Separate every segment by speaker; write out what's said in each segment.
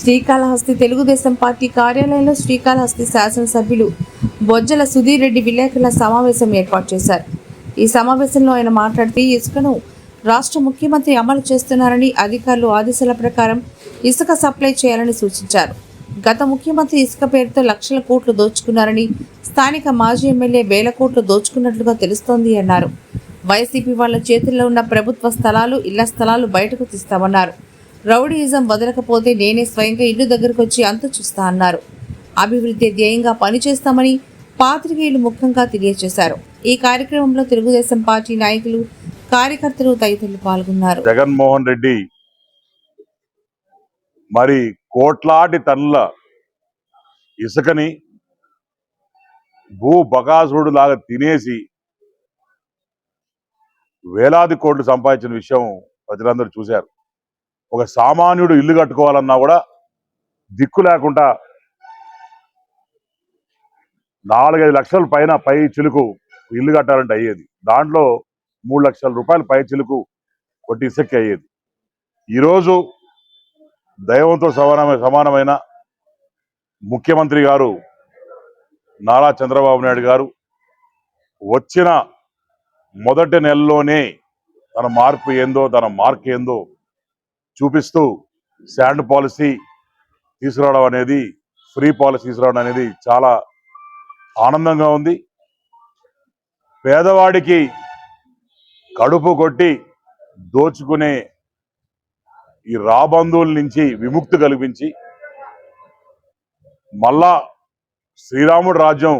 Speaker 1: Srikalahasti Telugu Desam party కార్యాలయంలో శ్రీకాళహస్తి శాసనసభ్యులు బొజ్జల సుధీర్ రెడ్డి విలేకరుల సమావేశం ఏర్పాటు చేశారు. ఈ సమావేశంలో ఆయన మాట్లాడుతూ ఇసుకను రాష్ట్ర ముఖ్యమంత్రి అమలు చేస్తున్నారని అధికారులు ఆదేశాల ప్రకారం ఇసుక సప్లై చేయాలని సూచించారు. గత ముఖ్యమంత్రి ఇసుక పేరుతో లక్షల కోట్లు దోచుకున్నారని స్థానిక మాజీ ఎమ్మెల్యే వేల కోట్లు దోచుకున్నట్లుగా తెలుస్తోంది అన్నారు. వైసీపీ వాళ్ళ చేతుల్లో ఉన్న ప్రభుత్వ స్థలాలు ఇళ్ళ స్థలాలు బయటకు తీస్తామన్నారు. రౌడీయిజం వదలకపోతే నేనే స్వయంగా ఇల్లు దగ్గరకు వచ్చి అంత చూస్తా అన్నారు. అభివృద్ధి ధ్యేయంగా పనిచేస్తామని పాత్రికేయులు ముఖ్యంగా తెలియజేశారు. ఈ కార్యక్రమంలో తెలుగుదేశం పార్టీ నాయకులు కార్యకర్తలు తదితరులు పాల్గొన్నారు.
Speaker 2: జగన్మోహన్ రెడ్డి మరి కోట్లాది టన్నుల ఇసుకని భూ బకాసుడు లాగా తినేసి వేలాది కోట్లు సంపాదించిన విషయం ప్రజలందరూ చూశారు. ఒక సామాన్యుడు ఇల్లు కట్టుకోవాలన్నా కూడా దిక్కు లేకుండా నాలుగైదు లక్షల పైన పై చిలుకు ఇల్లు కట్టాలంటే అయ్యేది. దాంట్లో మూడు లక్షల రూపాయలు పై చిలుకు కొట్టి ఇసక్కి అయ్యేది. ఈరోజు దైవంతో సమానమైన సమానమైన ముఖ్యమంత్రి గారు నారా చంద్రబాబు నాయుడు గారు వచ్చిన మొదటి నెలలోనే తన మార్పు ఏందో తన మార్క్ ఏందో చూపిస్తూ శాండ్ పాలసీ తీసుకురావడం అనేది ఫ్రీ పాలసీ తీసుకురావడం అనేది చాలా ఆనందంగా ఉంది. పేదవాడికి కడుపు కొట్టి దోచుకునే ఈ రాబంధువుల నుంచి విముక్తి కల్పించి మళ్ళా శ్రీరాముడు రాజ్యం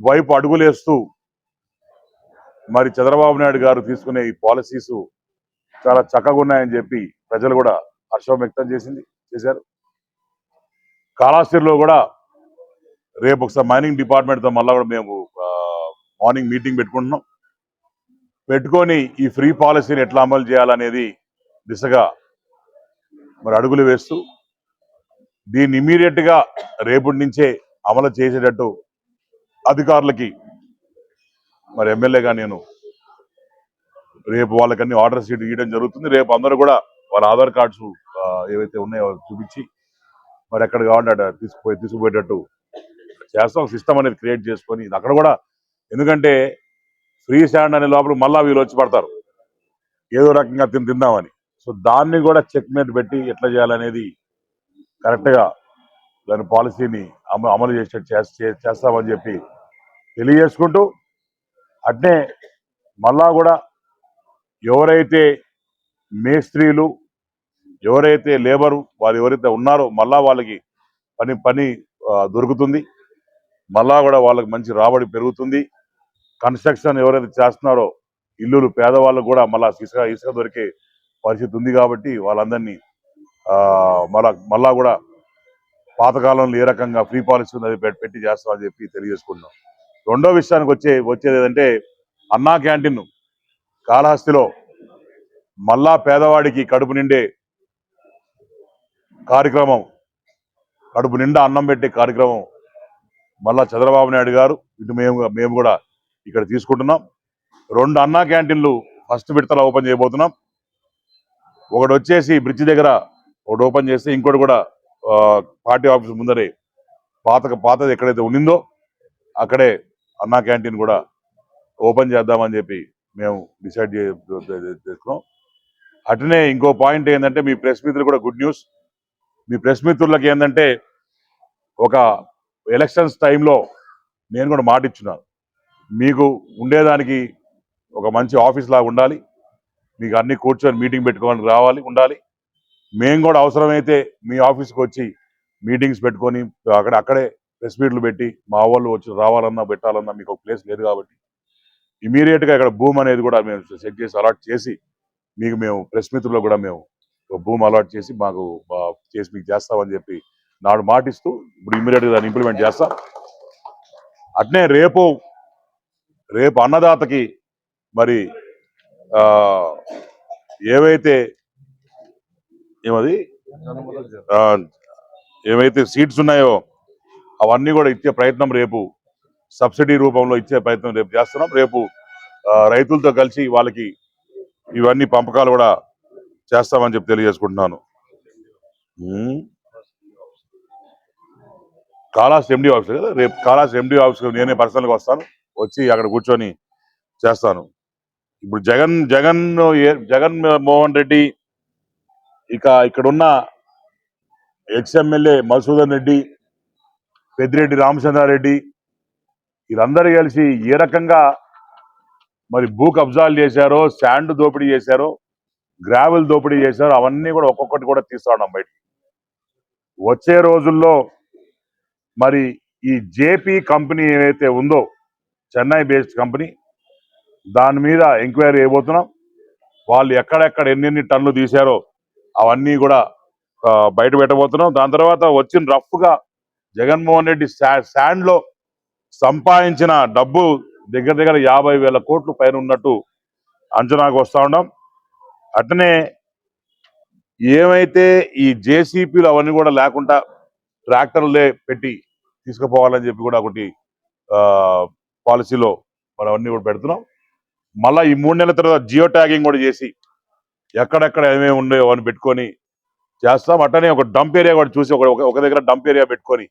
Speaker 2: వైపు అడుగులేస్తూ మరి చంద్రబాబు నాయుడు గారు తీసుకునే ఈ పాలసీస్ చాలా చక్కగా ఉన్నాయని చెప్పి ప్రజలు కూడా హర్షం వ్యక్తం చేసింది చేశారు. కాళాస్తిలో కూడా రేపు ఒకసారి మైనింగ్ డిపార్ట్మెంట్తో మళ్ళీ కూడా మేము మార్నింగ్ మీటింగ్ పెట్టుకుంటున్నాం. పెట్టుకొని ఈ ఫ్రీ పాలసీని ఎట్లా అమలు చేయాలనేది దిశగా మరి అడుగులు వేస్తూ దీన్ని ఇమీడియట్గా రేపటి నుంచే అమలు చేసేటట్టు అధికారులకి మరి ఎమ్మెల్యేగా నేను రేపు వాళ్ళకన్నీ ఆర్డర్ షీట్ ఇవ్వడం జరుగుతుంది. రేపు అందరూ కూడా వాళ్ళ ఆధార్ కార్డ్స్ ఏవైతే ఉన్నాయో చూపించి మరి ఎక్కడ కావాలంటే అట్లా తీసుకుపోయి తీసుకుపోయేటట్టు చేస్తాం. సిస్టమ్ అనేది క్రియేట్ చేసుకొని అక్కడ కూడా ఎందుకంటే ఫ్రీ స్టాండ్ అనే లోపల మళ్ళా వీళ్ళు వచ్చి పడతారు. ఏదో రకంగా తిని తిందామని. సో దాన్ని కూడా చెక్ మేట్ పెట్టి ఎట్లా చేయాలనేది కరెక్ట్గా దాని పాలసీని అమలు అమలు చేసేటట్టు చే- చేస్తామని చెప్పి తెలియజేసుకుంటూ అట్నే మళ్ళా కూడా ఎవరైతే మేస్త్రీలు ఎవరైతే లేబరు వారు ఎవరైతే ఉన్నారో మళ్ళా వాళ్ళకి పని పని దొరుకుతుంది. మళ్ళా కూడా వాళ్ళకి మంచి రాబడి పెరుగుతుంది. కన్స్ట్రక్షన్ ఎవరైతే చేస్తున్నారో ఇల్లులు పేదవాళ్ళకు కూడా మళ్ళా ఇసుక ఇసుక దొరికే పరిస్థితి ఉంది కాబట్టి వాళ్ళందరినీ మళ్ళా మళ్ళా కూడా పాతకాలంలో ఏ రకంగా ఫ్రీ పాలసీ ఉంది అది పెట్టి చేస్తామని చెప్పి తెలియజేసుకుంటున్నాం. రెండో విషయానికి వచ్చే వచ్చేది ఏంటంటే అన్నా క్యాంటీన్ కాళహస్తిలో మళ్ళా పేదవాడికి కడుపు నిండే కార్యక్రమం కడుపు నిండా అన్నం పెట్టే కార్యక్రమం మళ్ళా చంద్రబాబు నాయుడు గారు. ఇటు మేము మేము కూడా ఇక్కడ తీసుకుంటున్నాం. రెండు అన్నా క్యాంటీన్లు ఫస్ట్ విడతల ఓపెన్ చేయబోతున్నాం. ఒకటి వచ్చేసి బ్రిడ్జ్ దగ్గర ఒకటి ఓపెన్ చేస్తే ఇంకోటి కూడా పార్టీ ఆఫీస్ ముందరే పాత పాతది ఎక్కడైతే ఉండిందో అక్కడే అన్నా క్యాంటీన్ కూడా ఓపెన్ చేద్దామని చెప్పి మేము డిసైడ్ చేసుకున్నాం అటునే ఇంకో పాయింట్ ఏంటంటే మీ ప్రెస్ మిత్రులు కూడా గుడ్ న్యూస్. మీ ప్రెస్ మిత్రులకి ఏంటంటే ఒక ఎలక్షన్స్ టైంలో నేను కూడా మాట ఇచ్చున్నాను. మీకు ఉండేదానికి ఒక మంచి ఆఫీస్ లాగా ఉండాలి. మీకు అన్ని కూర్చొని మీటింగ్ పెట్టుకోవడానికి రావాలి ఉండాలి. మేము కూడా అవసరమైతే మీ ఆఫీస్కి వచ్చి మీటింగ్స్ పెట్టుకొని అక్కడ అక్కడే ప్రెస్ మీట్లు పెట్టి మా వాళ్ళు వచ్చి రావాలన్నా పెట్టాలన్నా మీకు ఒక ప్లేస్ లేదు కాబట్టి ఇమీడియట్గా ఇక్కడ భూమి అనేది కూడా మేము సెట్ చేసి అలాట్ చేసి మీకు మేము ప్రెస్ మిత్రులకు కూడా మేము భూమి అలాట్ చేసి మాకు చేసి మీకు చేస్తామని చెప్పి నాడు మాటిస్తూ ఇప్పుడు ఇమీడియట్గా దాన్ని ఇంప్లిమెంట్ చేస్తాం. అట్నే రేపు రేపు అన్నదాతకి మరి ఏవైతే ఏమది? ఏవైతే సీట్స్ ఉన్నాయో అవన్నీ కూడా ఇచ్చే ప్రయత్నం రేపు సబ్సిడీ రూపంలో ఇచ్చే ప్రయత్నం రేపు చేస్తున్నాం. రేపు రైతులతో కలిసి వాళ్ళకి ఇవన్నీ పంపకాలు కూడా చేస్తామని చెప్పి తెలియజేసుకుంటున్నాను. కాలాస్ ఎండి ఆఫీస్ కదా? రేపు కాలాస్ ఎండి ఆఫీస్ నేనే పర్సనల్గా వస్తాను. వచ్చి అక్కడ కూర్చొని చేస్తాను. ఇప్పుడు జగన్ జగన్ ఏ- జగన్ మోహన్ రెడ్డి ఇక ఇక్కడున్న ఎక్స్ఎమ్మెల్యే మధుసూదన్ రెడ్డి పెద్దిరెడ్డి రామచంద్రారెడ్డి వీరందరూ కలిసి ఏ రకంగా మరి భూ కబ్జాలు చేశారో శాండ్ దోపిడీ చేశారో గ్రావెల్ దోపిడీ చేశారో అవన్నీ కూడా ఒక్కొక్కటి కూడా తీసుకురావడం ఉన్నాం బయట వచ్చే రోజుల్లో మరి ఈ జేపీ కంపెనీ ఏదైతే ఉందో చెన్నై బేస్డ్ కంపెనీ దాని మీద ఎంక్వైరీ అయిపోతున్నాం వాళ్ళు ఎక్కడెక్కడ ఎన్నెన్ని టన్నులు తీశారో అవన్నీ కూడా బయట పెట్టబోతున్నాం. దాని తర్వాత వచ్చిన రఫ్గా జగన్మోహన్ రెడ్డి శాండ్లో సంపాదించిన డబ్బు దగ్గర దగ్గర యాభై వేల కోట్లు పైన ఉన్నట్టు అంచనాకు వస్తా ఉన్నాం అట్లనే ఏమైతే ఈ జేసీపీలు అవన్నీ కూడా లేకుండా ట్రాక్టర్లే పెట్టి తీసుకుపోవాలని చెప్పి కూడా ఒకటి పాలసీలో మనం అన్నీ కూడా పెడుతున్నాం. మళ్ళీ ఈ మూడు నెలల తర్వాత జియో ట్యాగింగ్ కూడా చేసి ఎక్కడెక్కడ ఏమేమి ఉన్నాయో అని పెట్టుకొని చేస్తాం. అట్టనే ఒక డంప్ ఏరియా కూడా చూసి ఒక ఒక- ఒక దగ్గర డంప్ ఏరియా పెట్టుకొని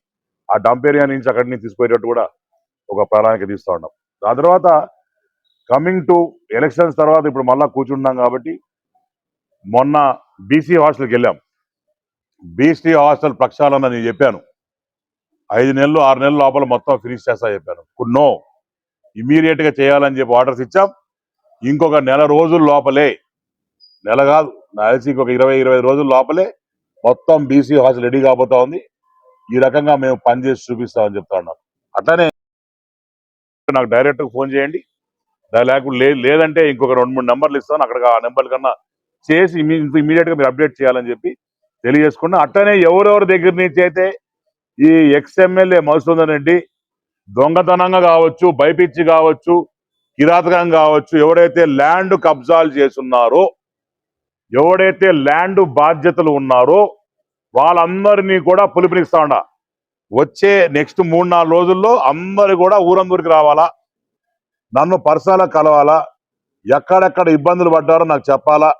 Speaker 2: ఆ డంప్ ఏరియా నుంచి అక్కడి నుంచి తీసుకుపోయేటట్టు కూడా ఒక ప్రణాళిక తీస్తూ ఉన్నాం. ఆ తర్వాత కమింగ్ టు ఎలక్షన్స్ తర్వాత ఇప్పుడు మళ్ళా కూర్చున్నాం కాబట్టి మొన్న బీసీ హాస్టల్కి వెళ్ళాం. బీసీ హాస్టల్ ప్రక్షాళన నేను చెప్పాను. ఐదు నెలలు ఆరు నెలల లోపల మొత్తం ఫినిష్ చేస్తా చెప్పాను. ఇప్పుడు నో ఇమీడియట్గా చేయాలని చెప్పి ఆర్డర్స్ ఇచ్చాం. ఇంకొక నెల రోజుల లోపలే నెల కాదు నాకు ఇంకొక ఇరవై ఇరవై రోజుల లోపలే మొత్తం బీసీ హాస్టల్ రెడీ కాబోతా ఉంది. ఈ రకంగా మేము పనిచేసి చూపిస్తామని చెప్తా ఉన్నాం. అట్లనే నాకు డైరెక్ట్గా ఫోన్ చేయండి. దా- లేకుండా లేదంటే ఇంకొక రెండు మూడు నెంబర్లు ఇస్తాను. అక్కడ ఆ నెంబర్ కన్నా చేసి ఇమీడియట్గా మీరు అప్డేట్ చేయాలని చెప్పి తెలియజేసుకున్నా. అట్లనే ఎవరెవరి దగ్గర నుంచి అయితే ఈ ఎక్స్ఎమ్మెల్యే మధుసూదన్ రెడ్డి దొంగతనంగా కావచ్చు భయపిచ్చి కావచ్చు కిరాతకంగా కావచ్చు ఎవడైతే ల్యాండ్ కబ్జాలు చేస్తున్నారో ఎవడైతే ల్యాండ్ బాధ్యతలు ఉన్నారో వాళ్ళందరినీ కూడా పిలుపునిస్తా ఉండా వచ్చే నెక్స్ట్ మూడు నాలుగు రోజుల్లో అందరు కూడా ఊరందరికి రావాలా? నన్ను పర్సనల్గా కలవాలా? ఎక్కడెక్కడ ఇబ్బందులు పడ్డారో నాకు చెప్పాలా?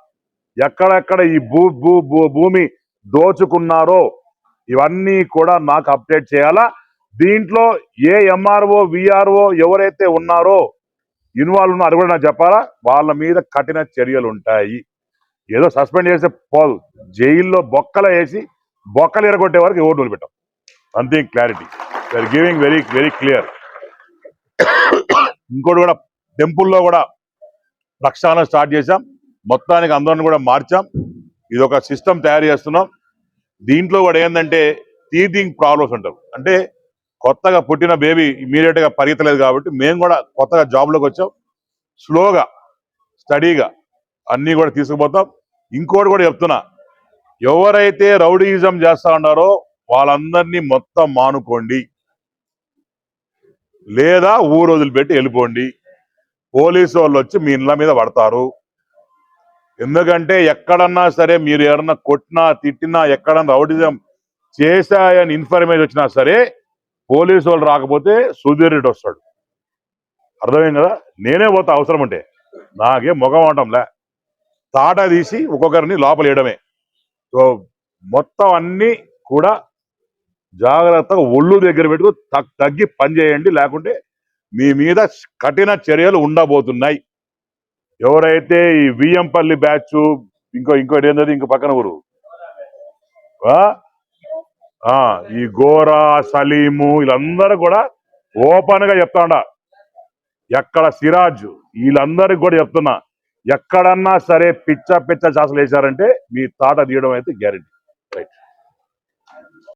Speaker 2: ఎక్కడెక్కడ ఈ భూ భూ భూ- భూమి దోచుకున్నారో ఇవన్నీ కూడా నాకు అప్డేట్ చేయాలా? దీంట్లో ఏ ఎంఆర్ఓ విఆర్ఓ ఎవరైతే ఉన్నారో ఇన్వాల్వ్ ఉన్నారో కూడా నాకు చెప్పాలా? వాళ్ళ మీద కఠిన చర్యలు ఉంటాయి. ఏదో సస్పెండ్ చేస్తే పోదు. జైల్లో బొక్కల వేసి బొక్కలు ఎరగొట్టే వరకు ఎవరు వదిలిపెట్టాం. Something clarity we are giving very very clear ఇంకోటి కూడా టెంపుల్లో కూడా ప్రక్షాళన స్టార్ట్ చేశాం. మొత్తానికి అందరిని కూడా మార్చాం. ఇది ఒక సిస్టమ్ తయారు చేస్తున్నాం. దీంట్లో కూడా ఏంటంటే టీథింగ్ ప్రాబ్లమ్స్ ఉంటారు అంటే కొత్తగా పుట్టిన బేబీ ఇమీడియట్గా పరిగెత్తలేదు కాబట్టి మేము కూడా కొత్తగా జాబ్లోకి వచ్చాం. స్లోగా స్టడీగా అన్నీ కూడా తీసుకుపోతాం. ఇంకోటి కూడా చెప్తున్నా. ఎవరైతే రౌడీయిజం చేస్తా ఉన్నారో వాళ్ళందరినీ మొత్తం మానుకోండి. లేదా ఊరు వదిలిపెట్టి వెళ్ళిపోండి. పోలీసు వాళ్ళు వచ్చి మీ ఇళ్ళ మీద పడతారు. ఎందుకంటే ఎక్కడన్నా సరే మీరు ఎవరన్నా కొట్టినా తిట్టినా ఎక్కడన్నా రౌడిజం చేశాయని ఇన్ఫర్మేషన్ వచ్చినా సరే పోలీసు వాళ్ళు రాకపోతే సుధీర్ రెడ్డి వస్తాడు. అర్థమైంది కదా? నేనే పోతా అవసరం ఉంటే. నాకేం ముఖం అవటంలే తాట తీసి ఒక్కొక్కరిని లోపలేయడమే. సో మొత్తం అన్ని కూడా జాగ్రత్తగా ఒళ్ళు దగ్గర పెట్టుకు తగ్గి పని చేయండి. లేకుంటే మీ మీద కఠిన చర్యలు ఉండబోతున్నాయి. ఎవరైతే ఈ వియ్యంపల్లి బ్యాచ్ ఇంకో ఇంకోటి ఏంటది ఇంకో పక్కన ఊరు. ఆ? ఆ, ఈ గోరా సలీము వీళ్ళందరూ కూడా ఓపెన్గా చెప్తా ఉండ ఎక్కడ సిరాజ్ వీళ్ళందరికి కూడా చెప్తున్నా. ఎక్కడన్నా సరే పిచ్చ పిచ్చ చాసలు వేశారంటే మీ తాట తీయడం అయితే గ్యారెంటీ.